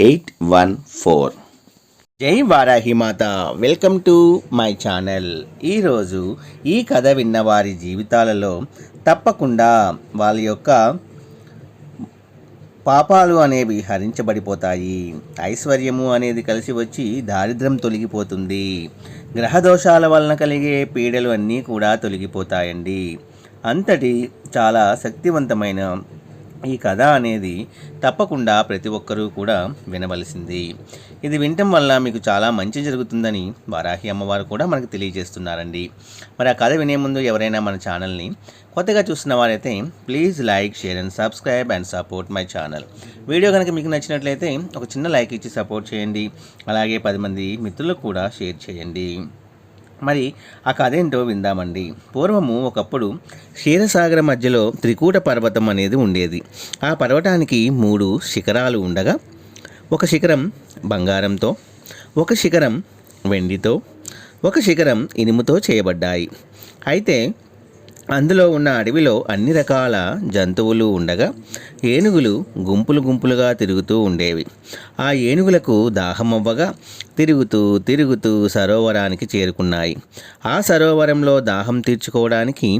eight one four. జై వారాహి మాత. Welcome to my channel. ఈరోజు ఈ కథ విన్న వారి జీవితాలలో తప్పకుండా వాళ్ళ యొక్క పాపాలు అనేవి హరించబడిపోతాయి. ఐశ్వర్యము అనేది కలిసి వచ్చి దారిద్ర్యం తొలగిపోతుంది. గ్రహదోషాల వలన కలిగే పీడలు అన్నీ కూడా తొలగిపోతాయండి. అంతటి చాలా శక్తివంతమైన ఈ కథ అనేది తప్పకుండా ప్రతి ఒక్కరూ కూడా వినవలసింది. ఇది వినటం వల్ల మీకు చాలా మంచి జరుగుతుందని వారాహి అమ్మవారు కూడా మనకు తెలియజేస్తున్నారండి. మరి ఆ కథ వినే ముందు ఎవరైనా మన ఛానల్ని కొత్తగా చూసిన వారైతే please like share and subscribe and support my channel. Video కనుక మీకు నచ్చినట్లయితే ఒక చిన్న లైక్ ఇచ్చి సపోర్ట్ చేయండి. అలాగే పది మంది మిత్రులకు కూడా షేర్ చేయండి. మరి ఆ కథ ఏంటో విందామండి. పూర్వము ఒకప్పుడు క్షీరసాగర మధ్యలో త్రికూట పర్వతం అనేది ఉండేది. ఆ పర్వతానికి మూడు శిఖరాలు ఉండగా ఒక శిఖరం బంగారంతో ఒక శిఖరం వెండితో ఒక శిఖరం ఇనుముతో చేయబడ్డాయి. అయితే అందులో ఉన్న అడవిలో అన్ని రకాల జంతువులు ఉండగా ఏనుగులు గుంపులు గుంపులుగా తిరుగుతూ ఉండేవి. ఆ ఏనుగులకు దాహం అవ్వగా తిరుగుతూ తిరుగుతూ సరోవరానికి చేరుకున్నాయి. ఆ సరోవరంలో దాహం తీర్చుకోవడానికి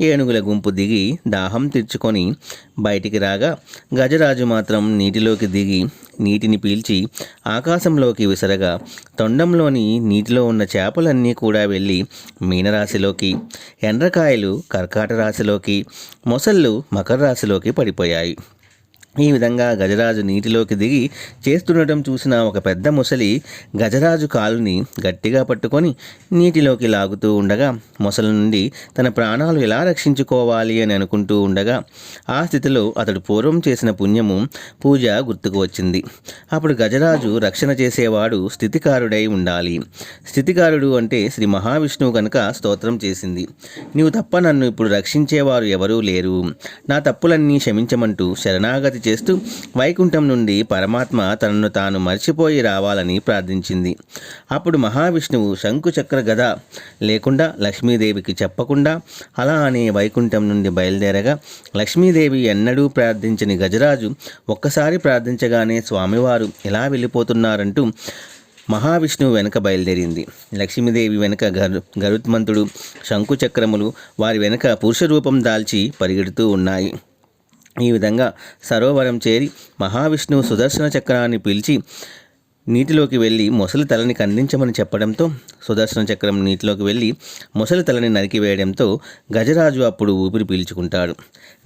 ఏనుగుల గుంపు దిగి దాహం తీర్చుకొని బయటికి రాగా గజరాజు మాత్రం నీటిలోకి దిగి నీటిని పీల్చి ఆకాశంలోకి విసరగా తొండంలోని నీటిలో ఉన్న చేపలన్నీ కూడా వెళ్ళి మీనరాశిలోకి ఎండ్రకాయలు కర్కాట రాశిలోకి మొసళ్ళు మకర రాశిలోకి పడిపోయాయి. ఈ విధంగా గజరాజు నీటిలోకి దిగి చేస్తుండటం చూసిన ఒక పెద్ద ముసలి గజరాజు కాలుని గట్టిగా పట్టుకొని నీటిలోకి లాగుతూ ఉండగా మొసలి నుండి తన ప్రాణాలు ఎలా రక్షించుకోవాలి అని అనుకుంటూ ఉండగా ఆ స్థితిలో అతడు పూర్వం చేసిన పుణ్యము పూజ గుర్తుకు వచ్చింది. అప్పుడు గజరాజు రక్షణ చేసేవాడు స్థితికారుడై ఉండాలి. స్థితికారుడు అంటే శ్రీ మహావిష్ణువు కనుక స్తోత్రం చేసింది. నీవు తప్ప నన్ను ఇప్పుడు రక్షించేవారు ఎవరూ లేరు. నా తప్పులన్నీ క్షమించమంటూ శరణాగతి చేస్తూ వైకుంఠం నుండి పరమాత్మ తనను తాను మర్చిపోయి రావాలని ప్రార్థించింది. అప్పుడు మహావిష్ణువు శంకుచక్ర గద లేకుండా లక్ష్మీదేవికి చెప్పకుండా అలా అనే వైకుంఠం నుండి బయలుదేరగా లక్ష్మీదేవి ఎన్నడూ ప్రార్థించని గజరాజు ఒక్కసారి ప్రార్థించగానే స్వామివారు ఎలా వెళ్ళిపోతున్నారంటూ మహావిష్ణువు వెనుక బయలుదేరింది. లక్ష్మీదేవి వెనుక గరు గరుత్మంతుడు శంకుచక్రములు వారి వెనుక పురుష రూపం దాల్చి పరిగెడుతూ ఉన్నాయి. ఈ విధంగా సరోవరం చేరి మహావిష్ణువు సుదర్శన చక్రాన్ని పిలిచి నీటిలోకి వెళ్ళి మొసలి తలని ఖండించమని చెప్పడంతో సుదర్శన చక్రం నీటిలోకి వెళ్ళి మొసలి తలని నరికివేయడంతో గజరాజు అప్పుడు ఊపిరి పీల్చుకుంటాడు.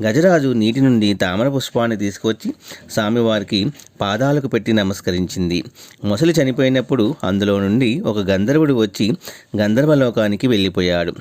గజరాజు నీటి నుండి తామర పుష్పాన్ని తీసుకొచ్చి స్వామివారికి పాదాలకు పెట్టి నమస్కరించింది. మొసలి చనిపోయినప్పుడు అందులో నుండి ఒక గంధర్వుడు వచ్చి గంధర్వలోకానికి వెళ్ళిపోయాడు.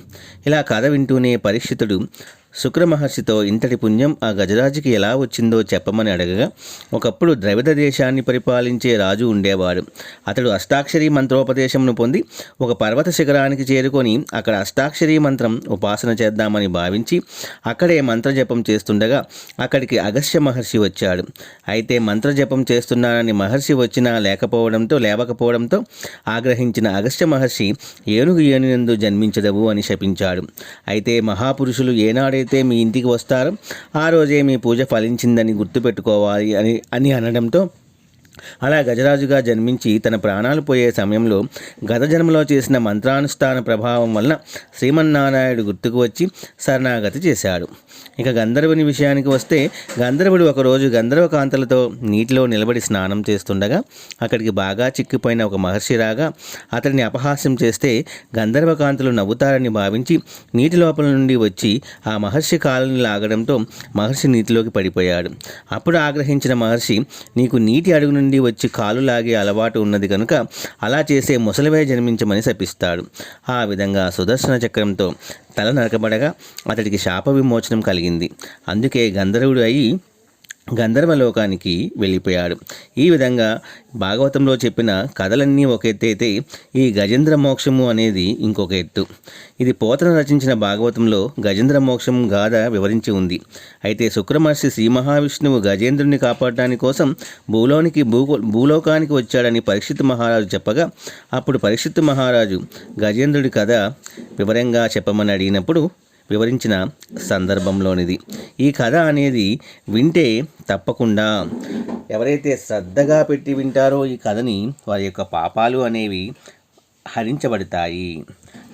ఇలా కథ వింటూనే పరీక్షితుడు శుక్ర మహర్షితో ఇంతటి పుణ్యం ఆ గజరాజుకి ఎలా వచ్చిందో చెప్పమని అడగగా ఒకప్పుడు ద్రవిడ దేశాన్ని పరిపాలించే రాజు ఉండేవాడు. అతడు అష్టాక్షరీ మంత్రోపదేశంను పొంది ఒక పర్వత శిఖరానికి చేరుకొని అక్కడ అష్టాక్షరీ మంత్రం ఉపాసన చేద్దామని భావించి అక్కడే మంత్రజపం చేస్తుండగా అక్కడికి అగస్త్య మహర్షి వచ్చాడు. అయితే మంత్రజపం చేస్తున్నానని మహర్షి వచ్చినా లేకపోవడంతో లేవకపోవడంతో ఆగ్రహించిన అగస్త్య మహర్షి ఏనుగు ఏనుగందు జన్మించదవు అని శపించాడు. అయితే మహాపురుషులు ఏనాడే అయితే మీ ఇంటికి వస్తారో ఆ రోజే మీ పూజ ఫలించిందని గుర్తుపెట్టుకోవాలి అని అని అనడంతో అలా గజరాజుగా జన్మించి తన ప్రాణాలు పోయే సమయంలో గత జన్మలో చేసిన మంత్రానుష్ఠాన ప్రభావం వలన శ్రీమన్నారాయణుడు గుర్తుకు వచ్చి శరణాగతి చేశాడు. ఇక గంధర్వుని విషయానికి వస్తే గంధర్వుడు ఒకరోజు గంధర్వ కాంతలతో నీటిలో నిలబడి స్నానం చేస్తుండగా అక్కడికి బాగా చిక్కిపోయిన ఒక మహర్షి రాగా అతడిని అపహాస్యం చేస్తే గంధర్వ కాంతలు నవ్వుతారని భావించి నీటి లోపల నుండి వచ్చి ఆ మహర్షి కాలని లాగడంతో మహర్షి నీటిలోకి పడిపోయాడు. అప్పుడు ఆగ్రహించిన మహర్షి నీకు నీటి అడుగు నుండి వచ్చి కాలు లాగే అలవాటు ఉన్నది కనుక అలా చేసే ముసలివే జన్మించమని శపిస్తాడు. ఆ విధంగా సుదర్శన చక్రంతో తల నరకబడగా అతడికి శాప విమోచనం కలిగింది. అందుకే గంధర్వుడు అయి గంధర్వలోకానికి వెళ్ళిపోయాడు. ఈ విధంగా భాగవతంలో చెప్పిన కథలన్నీ ఒక ఎత్తు అయితే ఈ గజేంద్ర మోక్షము అనేది ఇంకొక ఎత్తు. ఇది పోతన రచించిన భాగవతంలో గజేంద్ర మోక్షం గాథ వివరించి ఉంది. అయితే శుక్రమహర్షి శ్రీ మహావిష్ణువు గజేంద్రుని కాపాడటానికి కోసం భూలోనికి భూ భూలోకానికి వచ్చాడని పరీక్షిత్ మహారాజు చెప్పగా అప్పుడు పరీక్షిత్ మహారాజు గజేంద్రుడి కథ వివరంగా చెప్పమని అడిగినప్పుడు వివరించిన సందర్భంలోనిది. ఈ కథ అనేది వింటే తప్పకుండా. ఎవరైతే శ్రద్ధగా పెట్టి వింటారో ఈ కథని వారి యొక్క పాపాలు అనేవి హరించబడతాయి.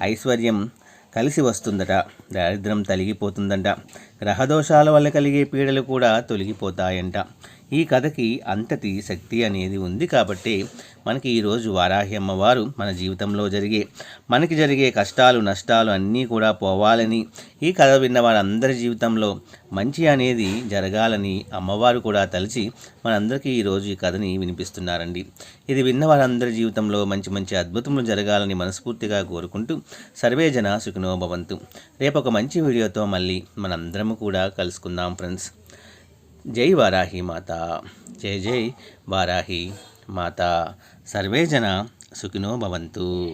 ఐశ్వర్యం కలిసి వస్తుందట. దారిద్రం తొలగిపోతుందంట. గ్రహదోషాల వల్ల కలిగే పీడలు కూడా తొలగిపోతాయంట. ఈ కథకి అంతటి శక్తి అనేది ఉంది కాబట్టి మనకి ఈరోజు వారాహి అమ్మవారు మన జీవితంలో జరిగే మనకి జరిగే కష్టాలు నష్టాలు అన్నీ కూడా పోవాలని ఈ కథ విన్న వారందరి జీవితంలో మంచి అనేది జరగాలని అమ్మవారు కూడా తలిచి మనందరికీ ఈరోజు ఈ కథని వినిపిస్తున్నారండి. ఇది విన్న వారందరి జీవితంలో మంచి మంచి అద్భుతములు జరగాలని మనస్ఫూర్తిగా కోరుకుంటూ సర్వే జన సుఖినోభవంతు రేపు ఒక మంచి వీడియోతో మళ్ళీ మనందరము కూడా కలుసుకుందాం ఫ్రెండ్స్. జై వారాహి మాత. జై జై వారాహి మాత. సర్వే జన సుఖినో భవంతు.